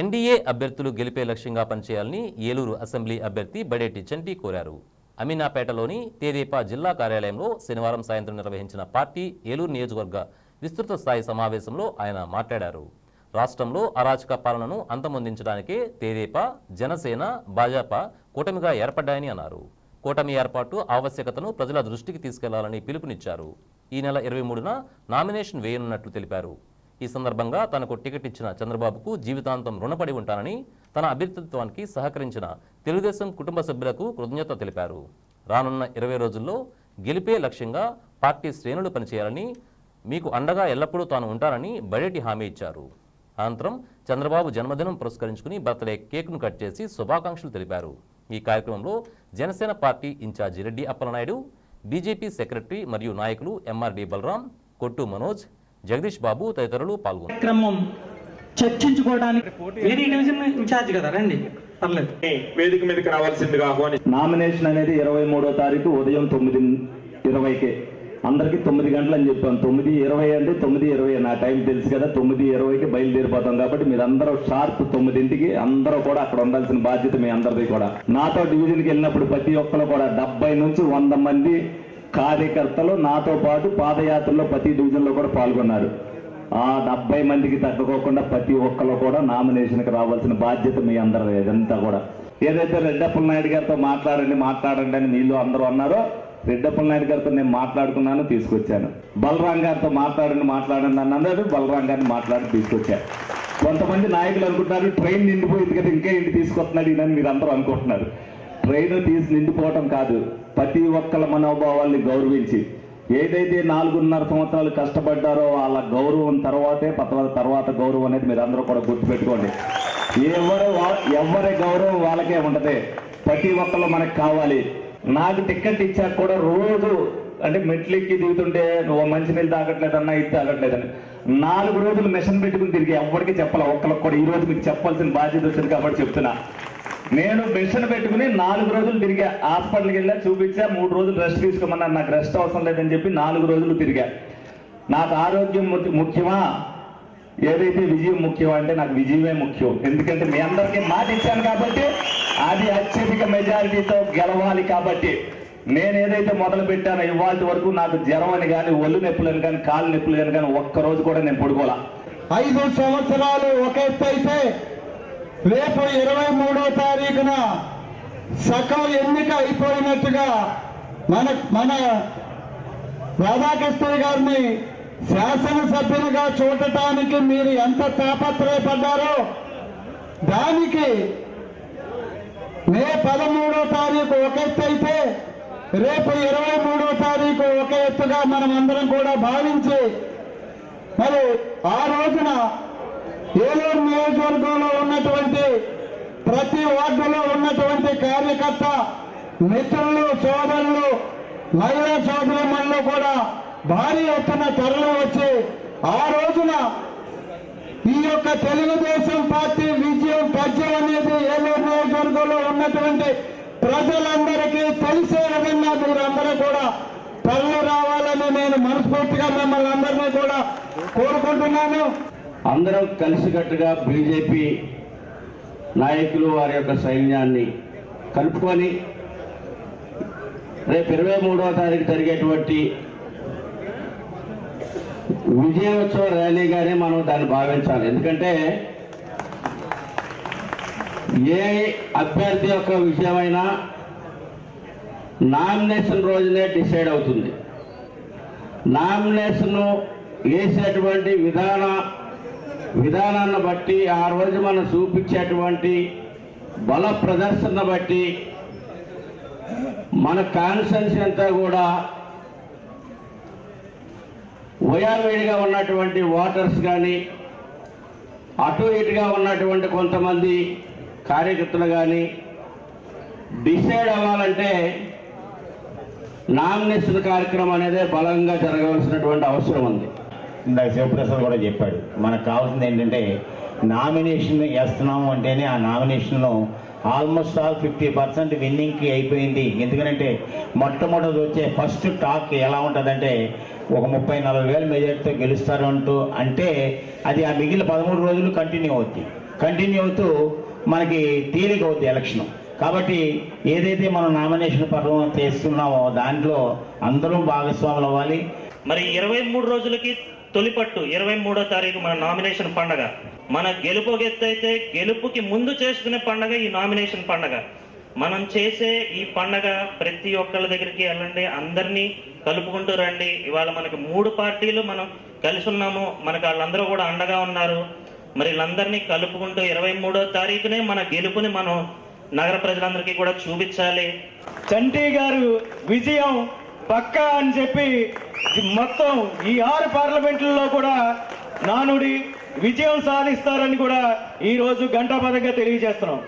NDA అభ్యర్థులు గెలిపే లక్ష్యంగా పనిచేయాలని ఏలూరు అసెంబ్లీ అభ్యర్థి బడేటి చంటి కోరారు. అమీనాపేటలోని తేదేపా జిల్లా కార్యాలయంలో శనివారం సాయంత్రం నిర్వహించిన పార్టీ ఏలూరు నియోజకవర్గ విస్తృత స్థాయి సమావేశంలో ఆయన మాట్లాడారు. రాష్ట్రంలో అరాచక పాలనను అంతమొందించడానికే తేదేపా జనసేన భాజపా కూటమిగా ఏర్పడ్డాయని అన్నారు. కూటమి ఏర్పాటు ఆవశ్యకతను ప్రజల దృష్టికి తీసుకెళ్ళాలని పిలుపునిచ్చారు. ఈ నెల ఇరవై మూడున నామినేషన్ వేయనున్నట్లు తెలిపారు. ఈ సందర్భంగా తనకు టికెట్ ఇచ్చిన చంద్రబాబుకు జీవితాంతం రుణపడి ఉంటానని తన అభ్యర్థిత్వానికి సహకరించిన తెలుగుదేశం కుటుంబ సభ్యులకు కృతజ్ఞత తెలిపారు. రానున్న ఇరవై రోజుల్లో గెలిపే లక్ష్యంగా పార్టీ శ్రేణులు పనిచేయాలని మీకు అండగా ఎల్లప్పుడూ తాను ఉంటానని బడేటి హామీ ఇచ్చారు. అనంతరం చంద్రబాబు జన్మదినం పురస్కరించుకుని బర్త్డే కేక్ను కట్ చేసి శుభాకాంక్షలు తెలిపారు. ఈ కార్యక్రమంలో Janasena party incharge Reddy Appalanaidu BJP secretary మరియు నాయకులు ఎంఆర్డి బలరాం కొట్టు మనోజ్ జగదీష్ బాబు తదితరులు పాల్గొన్నారు. కార్యక్రమం చర్చించుకోవడానికి మీరు ఈ డివిజన్ ఇన్ఛార్జ్ కదా రండి. పర్లేదు. వేదిక మీదకి రావాల్సిందిగా ఆహ్వాని నామినేషన్ అనేది ఇరవై మూడో తారీఖు ఉదయం తొమ్మిది ఇరవైకే. అందరికి తొమ్మిది గంటలు అని చెప్పాను తొమ్మిది ఇరవై అంటే తొమ్మిది ఇరవై నా టైం తెలుసు కదా తొమ్మిది ఇరవైకి బయలుదేరిపోతాం కాబట్టి మీరు అందరూ షార్ప్ తొమ్మిదింటికి అందరూ కూడా అక్కడ ఉండాల్సిన బాధ్యత మీ అందరిది కూడా. నాతో డివిజన్కి వెళ్ళినప్పుడు ప్రతి ఒక్కరు కూడా డెబ్బై నుంచి వంద మంది కార్యకర్తలు నాతో పాటు పాదయాత్రలో ప్రతి డివిజన్లో కూడా పాల్గొన్నారు. ఆ డెబ్బై మందికి తగ్గకోకుండా ప్రతి ఒక్కరు కూడా నామినేషన్కి రావాల్సిన బాధ్యత మీ అందరూ ఇదంతా కూడా. ఏదైతే రెడ్డప్పల నాయుడు గారితో మాట్లాడండి మాట్లాడండి అని మీలో అందరూ అన్నారో రెడ్డప్పల నాయుడు గారితో నేను మాట్లాడుకున్నాను తీసుకొచ్చాను. బలరాం గారితో మాట్లాడండి మాట్లాడండి అని అన్నారు బలరాం గారిని మాట్లాడి తీసుకొచ్చాను కొంతమంది నాయకులు అనుకుంటారు ట్రైన్ నిండిపోయింది కదా ఇంకా ఇంటి తీసుకొస్తున్నాడు ఇదని మీరు అందరూ అనుకుంటున్నారు. ట్రైన్ తీసి నిండిపోవటం కాదు. ప్రతి ఒక్కళ్ళ మనోభావాల్ని గౌరవించి ఏదైతే నాలుగున్నర సంవత్సరాలు కష్టపడ్డారో వాళ్ళ గౌరవం తర్వాతే పత్రాల తర్వాత గౌరవం అనేది మీరు అందరూ కూడా గుర్తుపెట్టుకోండి. ఎవరు ఎవరి గౌరవం వాళ్ళకే ఉంటుంది. ప్రతి ఒక్కళ్ళు మనకు కావాలి. నాకు టికెట్ ఇచ్చాక కూడా రోజు అంటే మెట్లెక్కి దిగుతుంటే నువ్వు మంచినీళ్ళు తాగట్లేదన్నా ఇది తాగట్లేదని. నాలుగు రోజులు మిషన్ పెట్టుకుని తిరిగి ఎవరికి చెప్పాలి? ఒక్కరికి కూడా. ఈ రోజు మీకు చెప్పాల్సిన బాధ్యత వచ్చింది కాబట్టి చెప్తున్నా. నేను మిషన్ పెట్టుకుని నాలుగు రోజులు తిరిగా. హాస్పిటల్కి వెళ్ళా చూపించా మూడు రోజులు రెస్ట్ తీసుకోమన్నారు. నాకు రెస్ట్ అవసరం లేదని చెప్పి నాలుగు రోజులు తిరిగా. నాకు ఆరోగ్యం ము- ముఖ్యమా? ఏదైతే విజయం ముఖ్యం అంటే నాకు విజయమే ముఖ్యం. ఎందుకంటే మీ అందరికీ మాట ఇచ్చాను కాబట్టి అది అత్యధిక మెజారిటీతో గెలవాలి కాబట్టి. నేను ఏదైతే మొదలు పెట్టానో ఇవాళ వరకు నాకు జ్వరం అని కానీ ఒళ్ళు నొప్పులను కానీ కాళ్ళు నొప్పులు అని కానీ ఒక్క రోజు కూడా నేను పడుకోలే. ఐదు సంవత్సరాలు ఒక ఎత్తు అయితే రేపు ఇరవై మూడో తారీఖున సకల ఎన్నిక అయిపోయినట్టుగా మన మన రాధాకృష్ణ గారిని శాసనసభ్యులుగా చూడటానికి మీరు ఎంత తాపత్రయపడ్డారో దానికి మే పదమూడో తారీఖు ఒక ఎత్తు అయితే రేపు ఇరవై మూడో తారీఖు ఒక ఎత్తుగా మనం అందరం కూడా భావించి మరి ఆ రోజున ఏలూరు నియోజకవర్గంలో ఉన్నటువంటి ప్రతి వార్డులో ఉన్నటువంటి కార్యకర్త మిత్రులు సోదరులు మహిళా సోదరులు కూడా భారీ ఎత్తున తరలి వచ్చి ఆ రోజున ఈ యొక్క తెలుగుదేశం పార్టీ విజయం పద్యం అనేది ఏలూరు నియోజకవర్గంలో ఉన్నటువంటి ప్రజలందరికీ తెలిసే విధంగా మీరందరూ కూడా తరలి రావాలని నేను మనస్ఫూర్తిగా మిమ్మల్ని అందరినీ కూడా కోరుకుంటున్నాను. అందరం కలిసికట్టుగా బీజేపీ నాయకులు వారి యొక్క సైన్యాన్ని కలుపుకొని రేపు ఇరవై మూడవ తారీఖు జరిగేటువంటి విజయోత్సవ ర్యాలీగానే మనం దాన్ని భావించాలి. ఎందుకంటే ఏ అభ్యర్థి యొక్క విజయమైనా నామినేషన్ రోజునే డిసైడ్ అవుతుంది. నామినేషన్ వేసేటువంటి విధాన విధానాన్ని బట్టి ఆ రోజు మనం చూపించేటువంటి బల ప్రదర్శన బట్టి మన కాన్సెన్స్ అంతా కూడా వయావేడిగా ఉన్నటువంటి ఓటర్స్ కానీ అటు ఇటుగా ఉన్నటువంటి కొంతమంది కార్యకర్తలు కానీ డిసైడ్ అవ్వాలంటే నామినేషన్ కార్యక్రమం అనేది బలంగా జరగవలసినటువంటి అవసరం ఉంది. ఇందాక శివప్రసాద్ కూడా చెప్పాడు. మనకు కావాల్సింది ఏంటంటే నామినేషన్ వేస్తున్నాము అంటేనే ఆ నామినేషన్లో ఆల్మోస్ట్ ఆల్ ఫిఫ్టీ పర్సెంట్ విన్నింగ్కి అయిపోయింది. ఎందుకంటే మొట్టమొదటి వచ్చే ఫస్ట్ టాక్ ఎలా ఉంటుందంటే ఒక ముప్పై నలభై వేల మెజార్టీతో గెలుస్తారు అంటూ అంటే అది ఆ మిగిలిన పదమూడు రోజులు కంటిన్యూ అవుద్ది. కంటిన్యూ అవుతూ మనకి తేలిక అవుద్ది ఎలక్షన్ కాబట్టి ఏదైతే మనం నామినేషన్ పర్వం చేస్తున్నామో దాంట్లో అందరూ భాగస్వాములు అవ్వాలి. మరి ఇరవై మూడు రోజులకి తొలిపట్టు ఇరవై మూడో తారీఖు మన నామినేషన్ పండగ. మన గెలుపు ఒక గెలుపుకి ముందు చేసుకునే పండగ ఈ నామినేషన్ పండగ. మనం చేసే ఈ పండగ ప్రతి ఒక్కళ్ళ దగ్గరికి వెళ్ళండి అందరినీ కలుపుకుంటూ రండి. ఇవాళ మనకి మూడు పార్టీలు మనం కలిసి ఉన్నాము. మనకు వాళ్ళందరూ కూడా అండగా ఉన్నారు. మరి వీళ్ళందరినీ కలుపుకుంటూ ఇరవై మూడో తారీఖునే మన గెలుపుని మనం నగర ప్రజలందరికీ కూడా చూపించాలి. చంటి గారు విజయం పక్కా అని చెప్పి మొత్తం ఈ ఆరు పార్లమెంట్లలో కూడా నానుడి విజయం సాధిస్తారని కూడా ఈరోజు రోజు గంటాపదంగా తెలియజేస్తున్నాం.